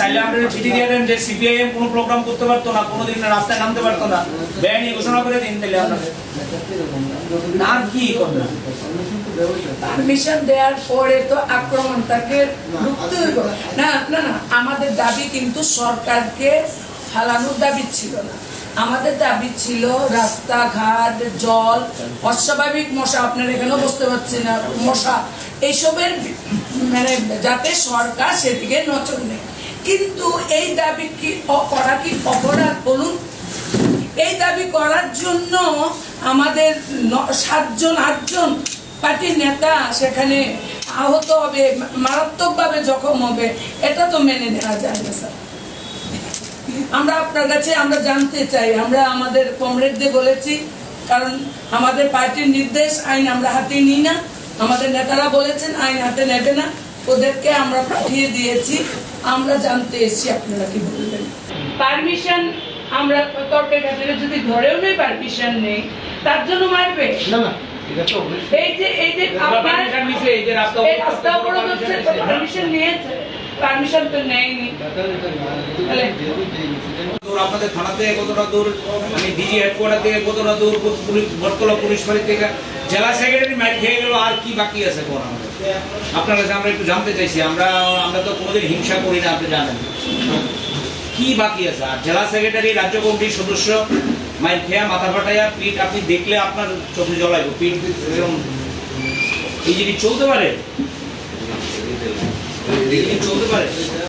তাইলে আমরা চিঠি দিয়ে দেন যে সিপিআইএম কোনো প্রোগ্রাম করতে পারতো না, কোনোদিন রাস্তায় নামতে পারতো না। ঘোষণা করে দিন তাহলে আপনাদের। কি পারমিশন দেওয়ার পরে তো আক্রমণ তাকে না না না, আমাদের দাবি কিন্তু সরকারকে ফালানোর দাবি ছিল না। আমাদের দাবি ছিল রাস্তাঘাট, জল, অস্বাভাবিক মশা, আপনার এখানেও বুঝতে পারছি না, মশা। এইসবের মানে যাতে সরকার সেদিকে নজর নেয়। কিন্তু এই দাবি কি করা কি অপরাধ বলুন? এই দাবি করার জন্য আমাদের সাতজন, আটজন পার্টির নেতা সেখানে আহত হবে, মারাত্মকভাবে জখম হবে, এটা তো মেনে নেওয়া যায় না, স্যার। আমরা আপনার কাছে, আমরা জানতে চাই, আমরা আমাদের কমরেডদের বলেছি, কারণ আমাদের পার্টির নির্দেশ, আইন আমরা হাতে নিই না। আমাদের নেতারা বলেছেন আইন হাতে নেবে না। ওদেরকে আমরা পাঠিয়ে দিয়েছি। আমরা জানতে এসেছি আপনারা কি বলবেন? পারমিশন আমরা তর্কের খাতিরে যদি ধরেও নেই পারমিশন নেই তার জন্য মারবে। না না এই যে এই যে আপনার পারমিশন নিছে এই রাস্তা অবরোধ হচ্ছে পারমিশন নিয়েছে। পারমিশন তো নেয়নি। আপনাদের থানা থেকে কতটা দূর? মানে ডিজি হেডকোয়ার্টার থেকে কতটা দূর? বটতলা পুলিশ ফাঁড়ি থেকে জেলা সেক্রেটারি মাইক খেয়ে গেল, আর কি বাকি আছে করা আপনার কাছে আমরা একটু জানতে চাইছি, আমরা আমরা তো কোনোদিন হিংসা করি না, আপনি জানেন। কি বাকি আছে? আর জেলা সেক্রেটারি রাজ্য কমিটির সদস্য মাইক খেয়া, মাথা ফাটাইয়া পিঠ আপনি দেখলে আপনার চোখে জলাইব পিঠ এই জিনিস চলতে পারে? চলতে পারে?